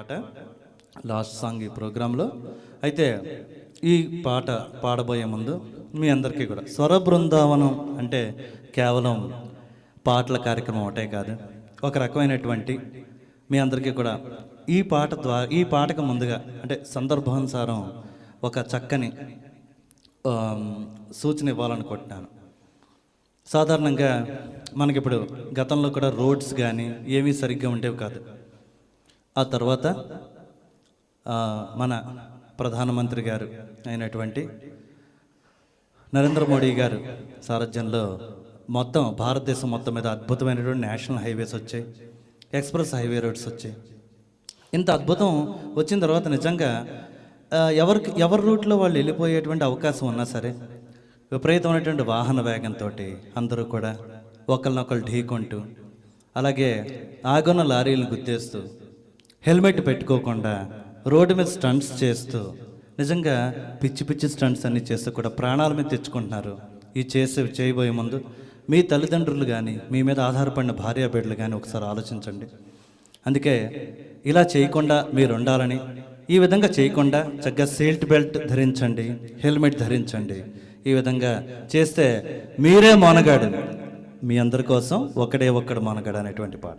పాట last song ఈ ప్రోగ్రాంలో. అయితే ఈ పాట పాడబోయే ముందు మీ అందరికీ కూడా స్వర బృందావనం అంటే కేవలం పాటల కార్యక్రమం ఒకటే కాదు ఒక రకమైనటువంటి మీ అందరికీ కూడా ఈ పాట ద్వారా ఈ పాటకు ముందుగా అంటే సందర్భానుసారం ఒక చక్కని సూచన ఇవ్వాలనుకుంటున్నాను. సాధారణంగా మనకిప్పుడు గతంలో కూడా రోడ్స్ కానీ ఏమీ సరిగ్గా ఉండేవి కాదు. ఆ తర్వాత మన ప్రధానమంత్రి గారు అయినటువంటి నరేంద్ర మోడీ గారు సారథ్యంలో మొత్తం భారతదేశం మొత్తం మీద అద్భుతమైనటువంటి నేషనల్ హైవేస్ వచ్చాయి ఎక్స్ప్రెస్ హైవే రోడ్స్ వచ్చాయి. ఇంత అద్భుతం వచ్చిన తర్వాత నిజంగా ఎవరికి ఎవరి రూట్లో వాళ్ళు వెళ్ళిపోయేటువంటి అవకాశం ఉన్నా సరే విపరీతమైనటువంటి వాహన వేగంతో అందరూ కూడా ఒకరినొకరు ఢీకొంటూ అలాగే ఆగున్న లారీలను గుద్దేస్తూ హెల్మెట్ పెట్టుకోకుండా రోడ్డు మీద స్టంట్స్ చేస్తూ నిజంగా పిచ్చి పిచ్చి స్టంట్స్ అన్నీ చేస్తూ కూడా ప్రాణాల మీద తెచ్చుకుంటున్నారు. ఈ చేసే చేయబోయే ముందు మీ తల్లిదండ్రులు కానీ మీ మీద ఆధారపడిన భార్య బిడ్డలు కానీ ఒకసారి ఆలోచించండి. అందుకే ఇలా చేయకుండా మీరు ఉండాలని ఈ విధంగా చేయకుండా చక్కగా సీట్ బెల్ట్ ధరించండి హెల్మెట్ ధరించండి. ఈ విధంగా చేస్తే మీరే మొనగాడు. మీ అందరి కోసం ఒకడే ఒక్కడు మొనగాడు అనేటువంటి పాట.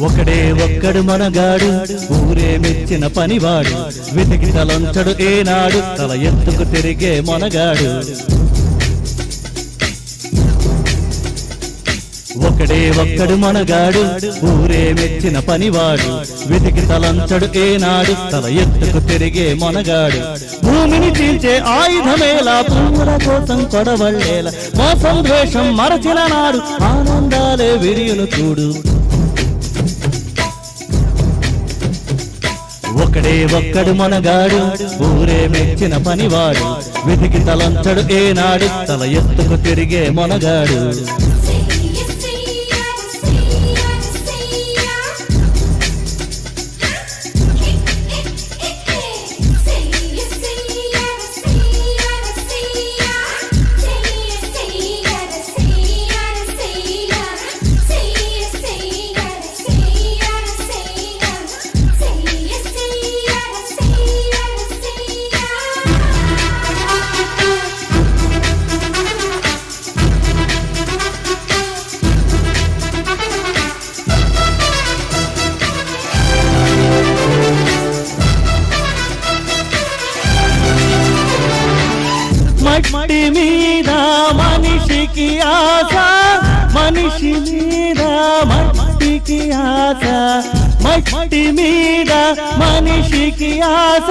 ఒకడే ఒక్కడు మనగాడు ఊరే మెచ్చిన పనివాడు వెతికి తలంచడు ఏనాడు తల ఎత్తుకు తిరిగే మనగాడు. ఒక్కడే ఒక్కడు మనగాడు. ఊరే మెచ్చిన పనివాడు. వెతికి తలంచడు ఏనాడు. తల ఎత్తుకు తిరిగే మనగాడు. భూమిని చీల్చే ఆయుధమేలా. పూల కోసం కొడవళ్ళేలా. మోసం ద్వేషం మరచిన నాడు. ఆనందాలే విరియును చూడు. ఒకడే ఒక్కడు మనగాడు. ఊరే మెచ్చిన పనివాడు. వెతికి తలంచడు ఏనాడు. తల ఎత్తుకు తిరిగే మనగాడు. మట్టికి ఆశ మనిషి మీద మట్టికి ఆశ మట్టి మీద మనిషికి ఆశ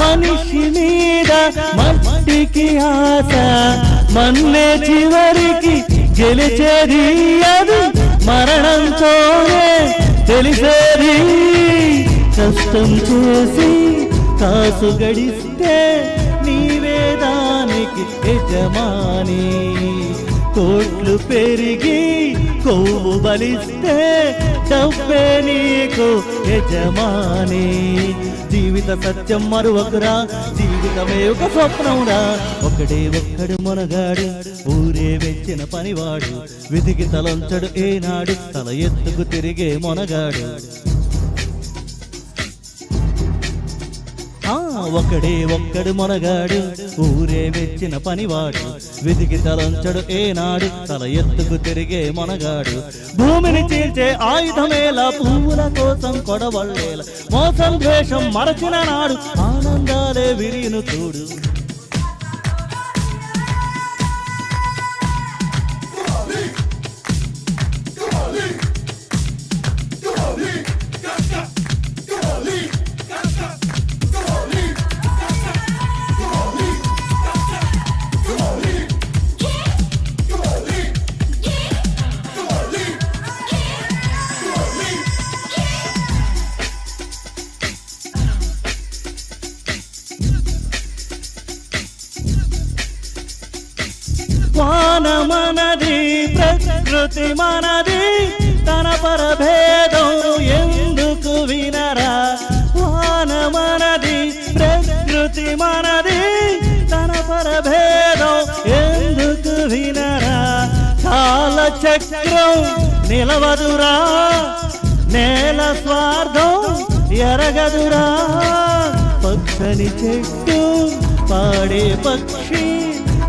మనిషి మీద మట్టికి ఆశ. మన్నే చివరికి గెలిచేది అది మరణంతోనే తెలిసేది. కష్టం చేసి కాసు గడిస్తే దానికి యజమాని. కోట్లు పెరిగి కొవ్వు బలిస్తే డబ్బే నీకు యజమాని. జీవిత సత్యం మరొకరా జీవితమే ఒక స్వప్నంరా ఒకడే ఒక్కడు మనగాడు ఊరే వెచ్చిన పనివాడు. విధికి తలంచడు ఏనాడు తల ఎత్తుకు తిరిగే మొనగాడు. ఒకడే ఒక్కడు మొనగాడు ఊరే వెచ్చిన పనివాడు. విధికి తలంచడు ఏనాడు తల ఎత్తుకు తిరిగే మొనగాడు. భూమిని చీల్చే ఆయుధమేలా పువ్వుల కోసం కొడవళ్ళేల మోసం ద్వేషం మరచిన నాడు ఆనందాలే విరిను చూడు శృతి మనది తన పరభేదం ఎందుకు వినరా? వాన మనది ప్రకృతి మనది తన పరభేదం ఎందుకు వినరా? కాల చక్రం నిలవదురా నేల స్వార్థం ఎరగదురా? పచ్చని చెట్టు పాడే పక్షి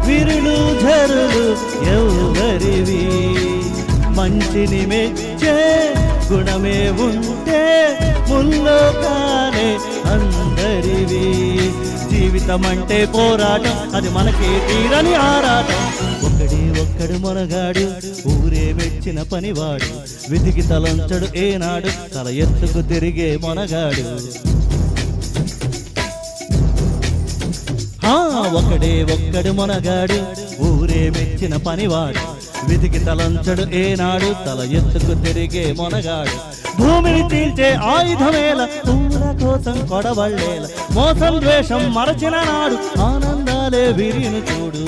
విరులు ధరులు ఎవరి మంచిని మెచ్చే గుణమే ఉంటే ముల్లోకాలే అందరివి. జీవితం అంటే పోరాటం అది మనకే తీరని ఆరాటం. ఒకడి ఒక్కడు మొనగాడు ఊరే మెచ్చిన పనివాడు. విధికి తలంచడు ఏనాడు తల ఎత్తుకు తిరిగే మొనగాడు ఆ ఒకడే ఒక్కడు మొనగాడు ఊరే మెచ్చిన పనివాడు. విధికి తలంచడు ఏనాడు తల ఎత్తుకు తిరిగే మొనగాడు. భూమిని తీల్చే ఆయుధమేల పూల కోసం కొడవళ్ళేల. మోసం ద్వేషం మరచిన నాడు ఆనందాలే విరిను చూడు.